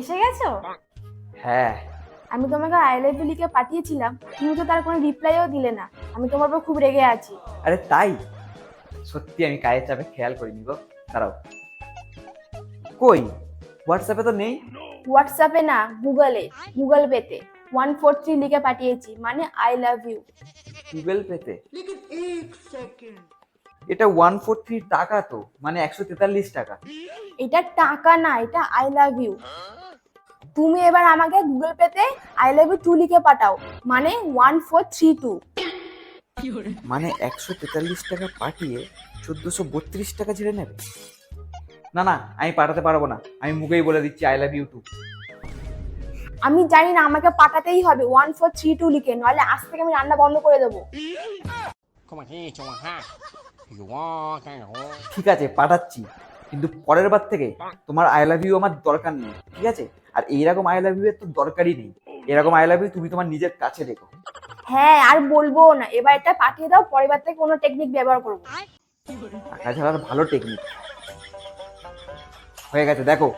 এসে গেছো? হ্যাঁ। আমি তোমাকে আই লাভ ইউ লিখে পাঠিয়েছিলাম তুমি তো তার কোনো রিপ্লাইও দিলে না। আমি তোমার উপর খুব রেগে আছি। আরে তাই? সত্যি আমি কাজের চাপে খেয়াল করিনি গো। দাঁড়াও। কই? হোয়াটসঅ্যাপে তো নেই? হোয়াটসঅ্যাপে না গুগলে গুগল পেতে। ওয়ান ফোর থ্রি লিখে পাঠিয়েছি মানে আই লাভ ইউ গুগল পেতে? এটা ওয়ান ফোর থ্রি টাকা তো মানে একশো তেতাল্লিশ টাকা। এটা টাকা না এটা আই লাভ ইউ তুমি এবার আমাকে গুগল পেতে আই লাভ ইউ টু লিখে পাঠাও মানে ওয়ান ফোর থ্রি টু মানে একশো তেতাল্লিশ টাকা পাঠিয়ে চোদ্দশো বত্রিশ টাকা ছেড়ে নেবে? না না আমি পাঠাতে পারব না। আমি মুখেই বলে দিচ্ছি আই লাভ ইউ টু আমি জানি না আমাকে পাঠাতেই হবে ওয়ান ফোর থ্রি টু লিখে নইলে আজ থেকে আমি রান্না বন্ধ করে দেবো। ঠিক আছে পাঠাচ্ছি। কিন্তু পরের বার থেকে তোমার আই লাভ ইউ আমার দরকার নেই ঠিক আছে? আর এইরকম আই লাভ ইউ এর তো দরকারই নেই। এরকম আই লাভ ইউ তুমি তোমার নিজের কাছে দেখো হ্যাঁ আর বলব না এবার এটা পাঠিয়ে দাও পরের বার থেকে কোনো টেকনিক ব্যবহার করব। টাকা ছাড়ার ভালো টেকনিক হয়ে গেছে দেখো।